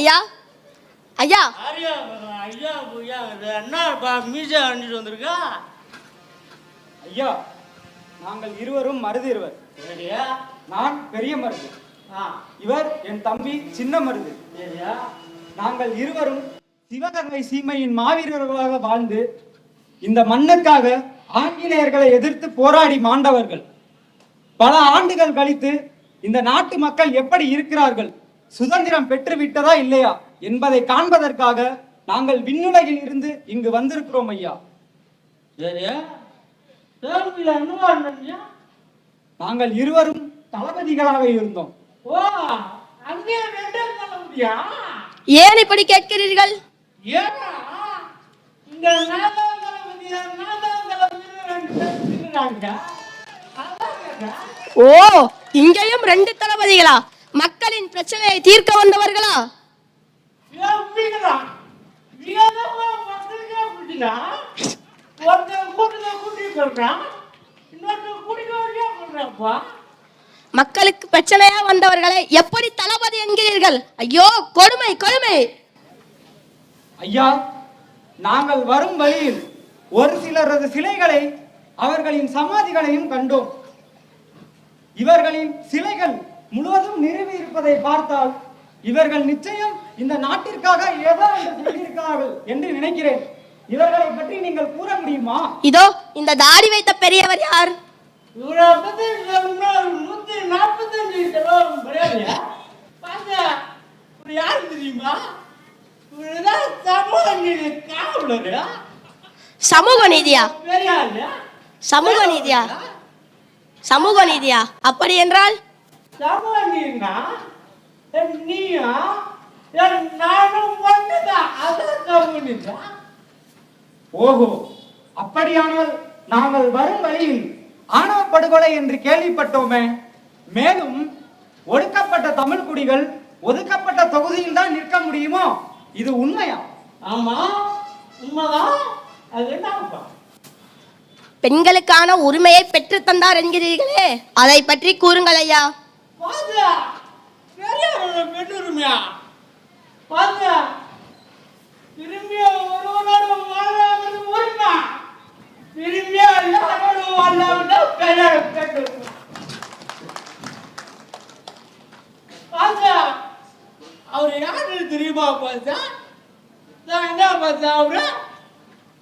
ஐயா? ஐயா? ஆரியா ஐயா ஐயா இது என்னப்பா மீசை அணிட்டு வந்திருக்கா? ஐயா நாங்கள் இருவரும் மருதிருவர் சரியா நான் பெரிய மருது. ஆ. இவர் என் தம்பி சின்ன மருது. நாங்கள் இருவரும் சிவகங்கை சீமையின் மாவீரர்களாக வாழ்ந்து இந்த மண்ணுக்காக ஆங்கிலேயர்களை எதிர்த்து போராடி மாண்டவர்கள். பல ஆண்டுகள் கழித்து இந்த நாட்டு மக்கள் எப்படி இருக்கிறார்கள்? சுதந்திரம் பெற்று விட்டதா இல்லையா என்பதை காண்பதற்காக நாங்கள் விண்ணுலகில் இருந்து இங்கு வந்திருக்கிறோம் ஐயா. நாங்கள் இருவரும் தளபதிகளாக இருந்தோம். ஏன் இப்படி கேட்கிறீர்கள். ஓ இங்கேயும் ரெண்டு தளபதிகளா? மக்களின் பிரச்சனையை தீர்க்க வந்தவர்களா. மக்களுக்கு பிரச்சனையா வந்தவர்களை எப்படி தளபதி என்கிறீர்கள்? ஐயோ கொடுமை கொடுமை. ஐயா நாங்கள் வரும் வழியில் ஒரு சிலரது சிலைகளை அவர்களின் சமாதிகளையும் கண்டோம். இவர்களின் சிலைகள் முழுவதும் நிறுவி இருப்பதை பார்த்தால் இவர்கள் நிச்சயம் இந்த நாட்டிற்காக ஏதோ செய்திருக்கிறார்கள் என்று நினைக்கிறேன். இவர்களை பற்றி நீங்கள் கூற முடியுமா? இதோ இந்த தாடி வைத்த பெரியவர் யார்? நூத்தி நாற்பத்தஞ்சு யாரு? தெரியுமா? சமூக நீதி காவலரு. சமூக நீதியா. சமூக நீதியா? சமூக நீதியா? அப்படி என்றால் என் நீயா என் நானும் ஒண்ணுதான் அதான் நீதி ஓஹோ அப்படியானால் நாங்கள் வரும் வழியில் ஆணவ படுகொலை என்று கேள்விப்பட்டோமே. மேலும் ஒடுக்கப்பட்ட தமிழ் குடிகள் ஒதுக்கப்பட்ட தொகுதியில் தான் நிற்க முடியுமோ? இது உண்மையா? ஆமா உண்மைதான். அது என்னப்பா பெண்களுக்கான உரிமையை பெற்று தந்தார் என்கிறீர்களே. அதை பற்றி கூறுங்கள் ஐயா. பாத்தா பெரியவரோட பெண்ணுரிமையா பாத்தா திரும்பிய ஒருவனோட வாழாமல் உரிமை திரும்பிய எல்லாரோட வாழாமல் பெரிய பெண்ணுரிமை பாத்தா அவர் யாரு தெரியுமா பாத்தா நான் என்ன பார்த்தா அவரு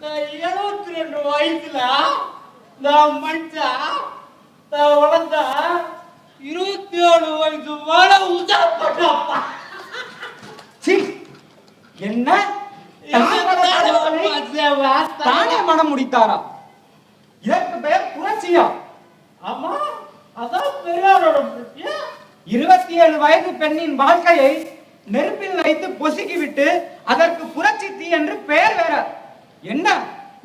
நான் எழுபத்தி ரெண்டு வயசுல நான் மனுஷா நான் வளர்ந்தா இருபத்தி ஏழு வயசு மேல உதாப்பட்டப்பா சீ என்ன தாய் வளர்த்தவர்களை முடித்தாரா இதற்கு பெயர் புரட்சியா? ஆமா அதான் பெரியாரோட இருபத்தி ஏழு வயது பெண்ணின் வாழ்க்கையை நெருப்பில் வைத்து பொசுக்கிவிட்டு அதற்கு புரட்சி தீ என்று பெயர் வேற. என்ன?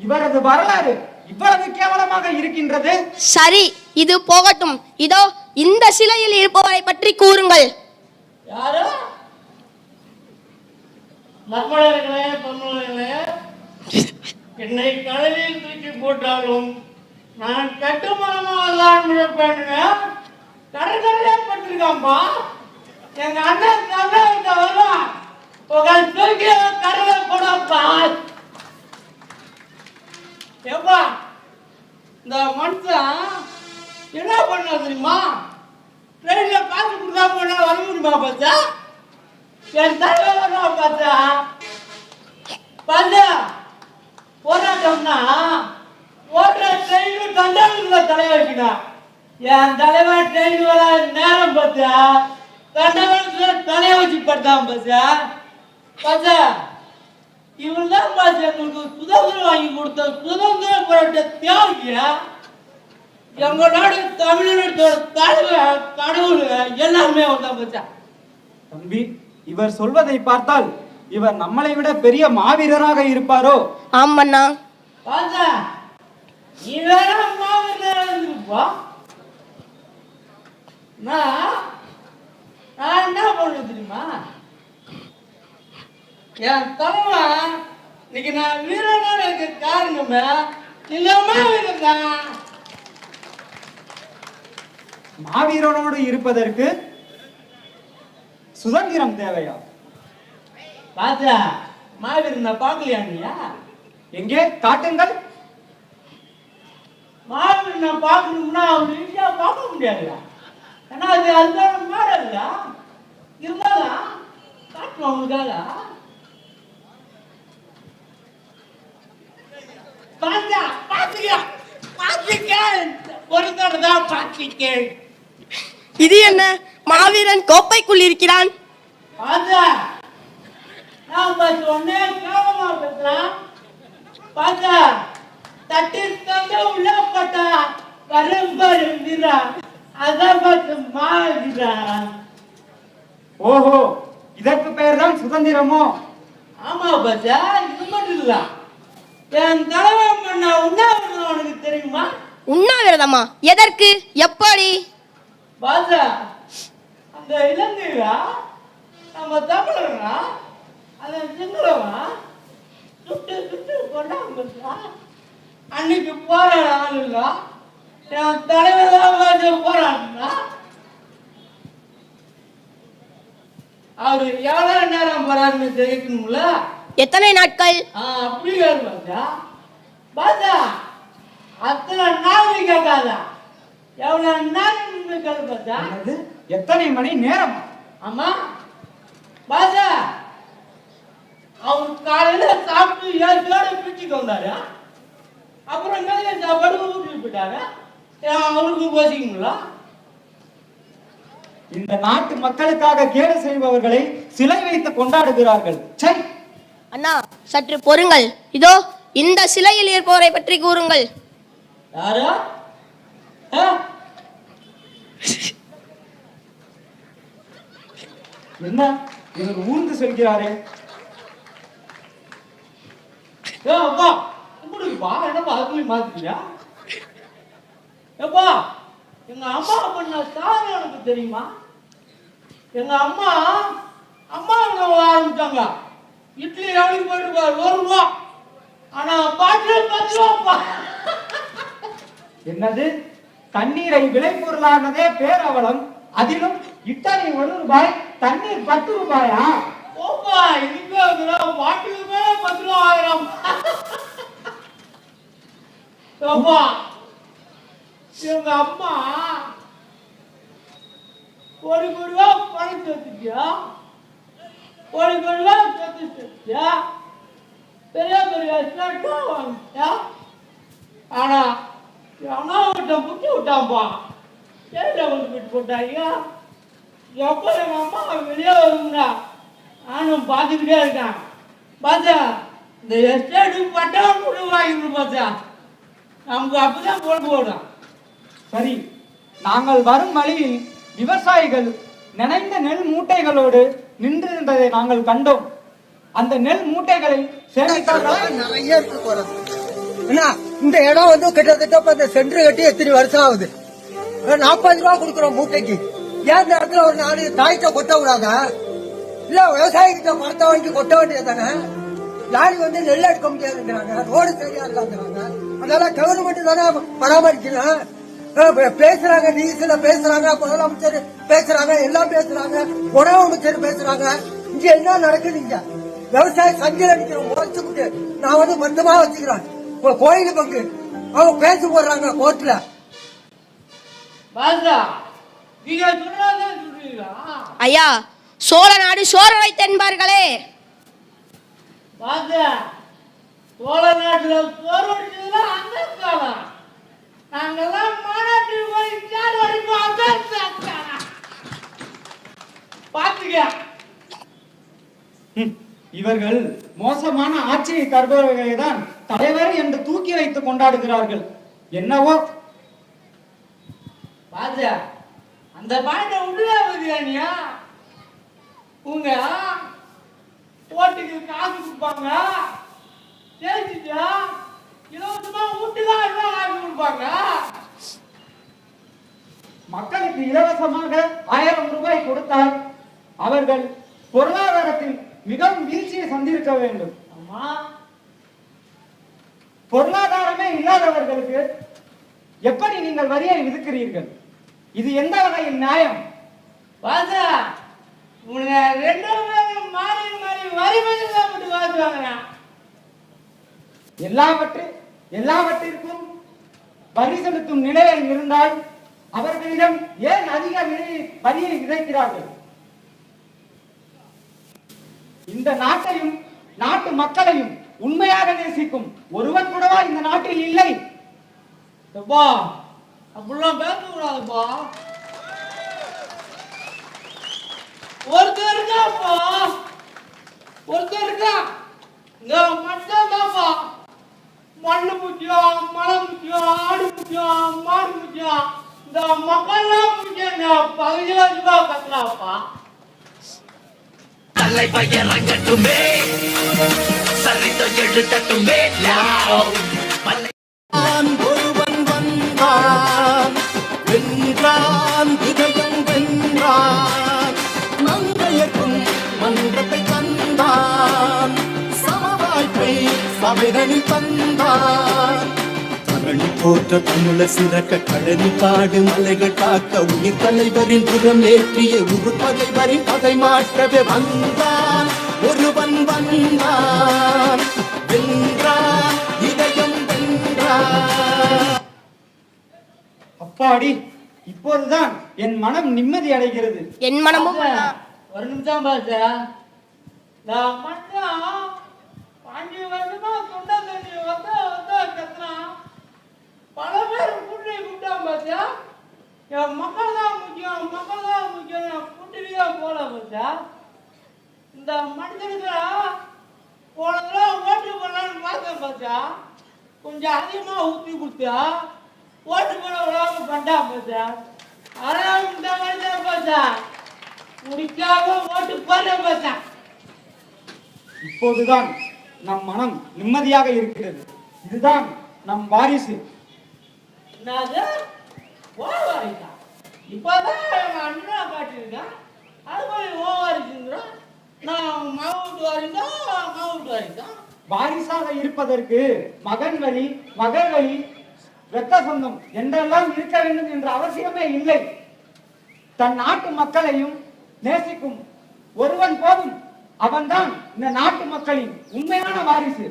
இவரது வரலாறு இவ்வளவு கேவலமாக இருக்கின்றது? சரி இது போகட்டும். இதோ இந்த சிலையில் இருப்பவரை பற்றி கூறுங்கள். யாரு? நம்மளர்களே தமிழர்களே என்னை கடலில் தூக்கி போட்டாலும் நான் கட்டுமானமாக தான் இருப்பேனுங்க கடற்கரையே பட்டிருக்காம்பா எங்க அண்ணன் தமிழக வருவான் உங்கள் தூக்கி கடலை போடப்பா எப்பா இந்த மனுஷன் என்ன பண்ண தெரியுமா? ட்ரெயின்ல காசு கொடுத்தா போனா வர முடியுமா பார்த்தா என் தலைவர் பார்த்தா பார்த்தா போராட்டம்னா ஓடுற ட்ரெயின் கண்டக்டர்ல தலை என் தலைவர் ட்ரெயின் வர நேரம் பார்த்தா தண்டவாளத்துல தலையை வச்சு படுத்தான் பார்த்தா. பார்த்தா இவர் தான் பாத்து எங்களுக்கு சுதந்திரம் வாங்கி கொடுத்த சுதந்திர போராட்ட தேவையா எங்க நாடு தமிழ்நாட்டோட தலைவர் கடவுள் எல்லாமே வந்தான் பச்சா தம்பி இவர் சொல்வதை பார்த்தால் இவர் நம்மளை விட பெரிய மாவீரராக இருப்பாரோ? ஆமண்ணா. நான் என்ன பண்ண தெரியுமா? என் தலைவன் இன்னைக்கு நான் வீரனாக இருக்க காரணமே இந்த மாவீரர் தான். மாவீரனோடு இருப்பதற்கு சுதந்திரம் தேவையா? பாத்தா மாவீரனை பார்க்கலையா நீயா எங்கே? காட்டுங்கள். மாவீரனை பார்க்கணும்னா அவன் ஈஸியா பார்க்க முடியாது ஏன்னா அது அதுதான் மேடம் இல்ல இருந்தாலும் காட்டுவோம் அவங்களுக்காக பாத்தா பாத்துக்க பாத்துக்க ஒரு தடவை தான் பாத்துக்க இது என்ன? மாவீரன் கோப்பைக்குள் இருக்கிறான். பாத்தா நான் பஸ் ஒன்னே காலமா பேசுறான் பாத்தா தட்டி தந்த உள்ள பட்டா கரும்பரு வீரா அதான் பார்த்து மாறுகிறா. ஓஹோ இதற்கு பெயர் தான் சுதந்திரமோ? ஆமா பாத்தா இது மட்டும் இல்ல. என் தலைவன் பண்ண உண்ணாவிரதம் உனக்கு தெரியுமா? உண்ணாவிரதமா? எதற்கு? எப்படி? பாத்தா அந்த இலங்கையில நம்ம தமிழர்களா அந்த சிங்களவா சுட்டு சுட்டு கொண்டாங்க அன்னைக்கு போராட ஆள் இல்ல. என் தலைவர் தான் போராடினா அவரு எவ்வளவு நேரம் போறாருன்னு தெரிவிக்கணும்ல எத்தனை நாட்கள்? ஆ, அப்படி கேளு பாத்தா அத்தனை நாள் கேட்காதா எவ்வளவு நாள் என்னது? எத்தனை மணி நேரம்? ஆமா. பாசா அவர் காலையில சாப்பிட்டு ஏழோட பிச்சுக்கு வந்தாரு அப்புறம் மேலே சாப்பாடு ஊட்டிட்டு போயிட்டாரு. அவருக்கு போசிக்கணுங்களா இந்த நாட்டு மக்களுக்காக கேடு செய்பவர்களை சிலை வைத்து கொண்டாடுகிறார்கள். சை. அண்ணா சற்று பொறுங்கள். இதோ இந்த சிலையில் இருப்பவரை பற்றி கூறுங்கள். யாரா? என்ன? இவர் ஊர்ந்து செல்கிறாரே. ஏ அப்பா உங்களுக்குப்பா என்னப்பா அதுக்குள்ளே மாத்திக்கியா எப்பா எங்க அம்மா பண்ண சாதனை எனக்கு தெரியுமா? எங்க அம்மா அம்மா உணவு ஆரம்பிச்சாங்க? இட்லி எவ்வளவு போயிட்டு ஒரு ரூபா. ஆனா பாட்டில் பத்து ரூபா என்னது? தண்ணீரை விளைபொருளானதே பேரவலம் அதிலும் இத்தனை ஒரு ரூபாய் தண்ணீர் பத்து ரூபாயா? ஓப்பா இதுக்கு பாட்டிலுமே பத்து ரூபா ஆயிரம். ஏப்பா எங்க அம்மா ஒரு கோடி ரூபா பணம் சேர்த்துக்கியா ஒரு கோடி ரூபா சேர்த்து சேர்த்தியா பெரிய பெரிய ஸ்டார்ட்டா வாங்கிட்டா ஆனா அண்ணா விட்ட புக்கி விட்டான்பா. ஏன் டபுள் விட்டு போட்டாங்க எப்போ எங்க அம்மா வெளியே வரும்னா நானும் பார்த்துக்கிட்டே இருக்கேன். பார்த்தா இந்த எஸ்டேட்டு பட்டம் கூட வாங்கி பார்த்தா நமக்கு அப்பதான் பொழுது போடும் சரி நாங்கள் வரும் வழியில் விவசாயிகள் நினைந்த நெல் மூட்டைகளோடு நின்றிருந்ததை நாங்கள் கண்டோம். அந்த நெல் மூட்டைகளை சேமித்தார்களா? நிறைய இருக்கு போறது. என்ன இந்த இடம் வந்து கிட்டத்தட்ட இப்ப இந்த கட்டி எத்தனை வருஷம் ஆகுது? நாற்பது ரூபா கொடுக்குறோம் மூட்டைக்கு. ஏன் இந்த இடத்துல ஒரு நாலு தாய்த்த கொட்ட விடாதா? இல்ல விவசாயிகிட்ட பணத்தை வாங்கி கொட்ட வேண்டியது தானே லாரி வந்து நெல் எடுக்க முடியாதுங்கிறாங்க. ரோடு சரியா இருக்காங்கிறாங்க அதனால கவர்மெண்ட் தானே பராமரிக்கணும். பேசுறாங்க நியூஸ்ல பேசுறாங்க முதலமைச்சர் பேசுறாங்க எல்லாம் பேசுறாங்க உணவு அமைச்சர் பேசுறாங்க. இங்க என்ன நடக்குது இங்க? விவசாய சங்கில் அடிக்கிறோம் முறைச்சுக்கிட்டு நான் வந்து மொத்தமா வச்சுக்கிறேன். கோயில் பங்கு அவங்க பேச போடுறாங்க கோர்ட்ல. ஐயா சோழ நாடு சோழரை தென்பார்களே. பாசா சோழ நாட்டுல சோறு அடிச்சதுல அந்த காலம் நாங்கெல்லாம் மாநாட்டுக்கு போய் சார் அடிப்போம் அதான் சாப்பிட்டாங்க பாத்துக்க ம், இவர்கள் மோசமான ஆட்சியை தருபவர்களை தான் தலைவர் என்று தூக்கி வைத்து கொண்டாடுகிறார்கள். என்னவோ? பாஜா அந்த பாயிண்ட உள்ள பிரியாணியா உங்க ஓட்டுக்கு காசு கொடுப்பாங்க. ஜெயிச்சுட்டா இலவசமா வீட்டுதான் எல்லாம் காசு கொடுப்பாங்க. மக்களுக்கு இலவசமாக ஆயிரம் ரூபாய் கொடுத்தால் அவர்கள் பொருளாதாரத்தில் மிகவும் வீழ்ச்சியை சந்திருக்க வேண்டும். பொருளாதாரமே இல்லாதவர்களுக்கு எப்படி நீங்கள் வரியை விதிக்கிறீர்கள்? இது எந்த வகையில் நியாயம்? பாஜா உனக்கு ரெண்டு பேரும் மாறி மாறி வரி காசு வாங்குறேன் எல்லாவற்றிற்கும் வரி செலுத்தும் நிலையில் இருந்தால் அவர்களிடம் ஏன் அதிக விலை வரியை விதைக்கிறார்கள்? இந்த நாட்டையும் நாட்டு மக்களையும் உண்மையாக நேசிக்கும் ஒருவன் கூடவா இந்த நாட்டில் இல்லை? எப்பா அப்படிலாம் பேசக்கூடாதுப்பா. ஒருத்தர் இருக்காப்பா ஒருத்தர் இருக்கா? இந்த மட்டும் தான்ப்பா. மண்ணு முக்கியம் மனம் முக்கியம் ஆடு முக்கியம் மாடு முக்கியம் இந்த மக்கள்லாம் முக்கியம் பகுதி வச்சுப்பா கத்துறாப்பா தலை சரித்த சபைதனி தந்தான் தரணி போற்ற தமிழ சிறக்க கழனி காடு மலைகள் காக்க உயிர் தலைவரின் புறம் ஏற்றிய உரு தலைவரின் பகை மாற்றவே வந்தான் ஒருவன் வந்தான். வென்றான் இதயம் வென்றான் அப்பாடி இப்போதுதான் என் மனம் நிம்மதி அடைகிறது. என் மனமும் ஒரு நிமிஷம் பாச நான் மட்டும் அஞ்சு வருஷமா தொண்டை தண்ணி வந்த வந்த கத்துறான் பல பேர் கூட்டி கூப்பிட்டான் பாத்தியா? என் மக்கள் தான் முக்கியம் மக்கள் தான் முக்கியம் நான் கூட்டிலேயே போல பாத்தியா? இந்த மனுஷனுக்கு போன தடவை ஓட்டு போடலான்னு பார்த்தேன் பாத்தியா? கொஞ்சம் அதிகமா ஊற்றி கொடுத்தியா ஓட்டு போட விடாம பண்ணிட்டான் பாத்தியா? அதான் இந்த மனுஷன் பாத்தா முடிக்காம ஓட்டு இப்போதுதான் நம் மனம் நிம்மதியாக இருக்கிறது. இதுதான் நம் வாரிசு. இப்போதான் அண்ணா காட்டியிருக்கேன் அது போய் ஓவாரிக்குங்கிறான் நான் மாவுட்டு வாரிக்கா? மாவுட்டு வாரிசாக இருப்பதற்கு மகன் வழி மகள் வழி இரத்த சொந்தம் என்றெல்லாம் இருக்க வேண்டும் என்ற அவசியமே இல்லை. தன் நாட்டு மக்களையும் நேசிக்கும் ஒருவன் போதும். அவன்தான் இந்த நாட்டு மக்களின் உண்மையான வாரிசு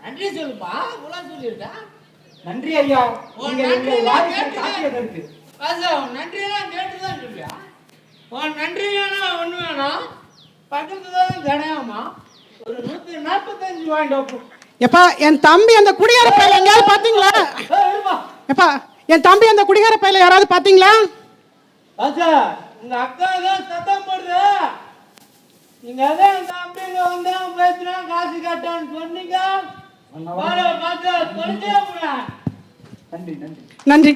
நன்றி சொல்லுப்பா இவ்வளோ சொல்லியிருக்கா நன்றி ஐயா வாரிசை கேட்டுதான். உன் நன்றியெல்லாம் கேட்டு தான் சொல்லியா உன் நன்றி வேணாம் ஒன்று வேணாம் பக்கத்து தான் ஒரு நூற்றி நாற்பத்தஞ்சு வாங்கிட்டு. எப்பா என் தம்பி அந்த குடிகார பையில எங்கேயாவது பாத்தீங்களா ஏய், இருப்பா எப்பா என் தம்பி அந்த குடிகார பையில யாராவது பாத்தீங்களா? உங்க அக்கா தான் சத்தம் போடுது நீங்க அதான் எங்க தம்பிங்க வந்தா பேசுனா காசு கட்டான்னு சொன்னீங்க. நன்றி. நன்றி.